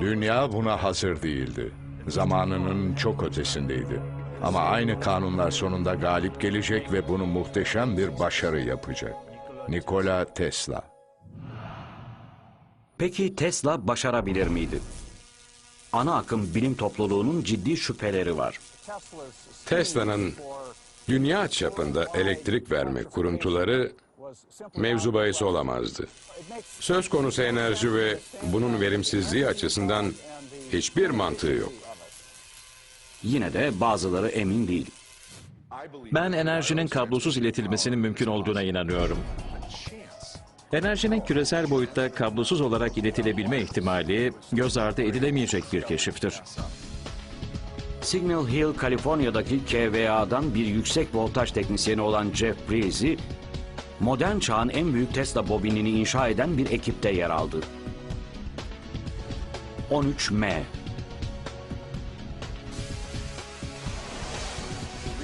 Dünya buna hazır değildi. Zamanının çok ötesindeydi. Ama aynı kanunlar sonunda galip gelecek ve bunu muhteşem bir başarı yapacak. Nikola Tesla. Peki Tesla başarabilir miydi? Ana akım bilim topluluğunun ciddi şüpheleri var. Tesla'nın dünya çapında elektrik verme kuruntuları mevzu bahis olamazdı. Söz konusu enerji ve bunun verimsizliği açısından hiçbir mantığı yok. Yine de bazıları emin değil. Ben enerjinin kablosuz iletilmesinin mümkün olduğuna inanıyorum. Enerjinin küresel boyutta kablosuz olarak iletilebilme ihtimali göz ardı edilemeyecek bir keşiftir. Signal Hill, Kaliforniya'daki KVA'dan bir yüksek voltaj teknisyeni olan Jeff Breezy, modern çağın en büyük Tesla bobinini inşa eden bir ekipte yer aldı. 13M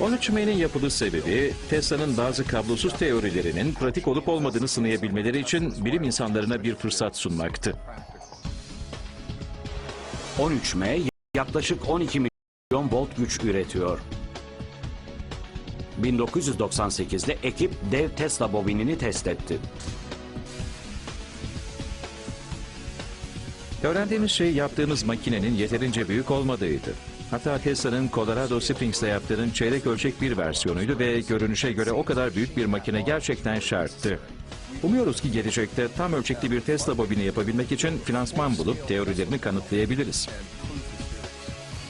13M'nin yapılış sebebi Tesla'nın bazı kablosuz teorilerinin pratik olup olmadığını sınayabilmeleri için bilim insanlarına bir fırsat sunmaktı. 13M yaklaşık 12 milyon volt güç üretiyor. 1998'de ekip dev Tesla bobinini test etti. Öğrendiğimiz şey yaptığımız makinenin yeterince büyük olmadığıydı. Hatta Tesla'nın Colorado Springs'te yaptığının çeyrek ölçek bir versiyonuydu ve görünüşe göre o kadar büyük bir makine gerçekten şarttı. Umuyoruz ki gelecekte tam ölçekli bir Tesla bobini yapabilmek için finansman bulup teorilerini kanıtlayabiliriz.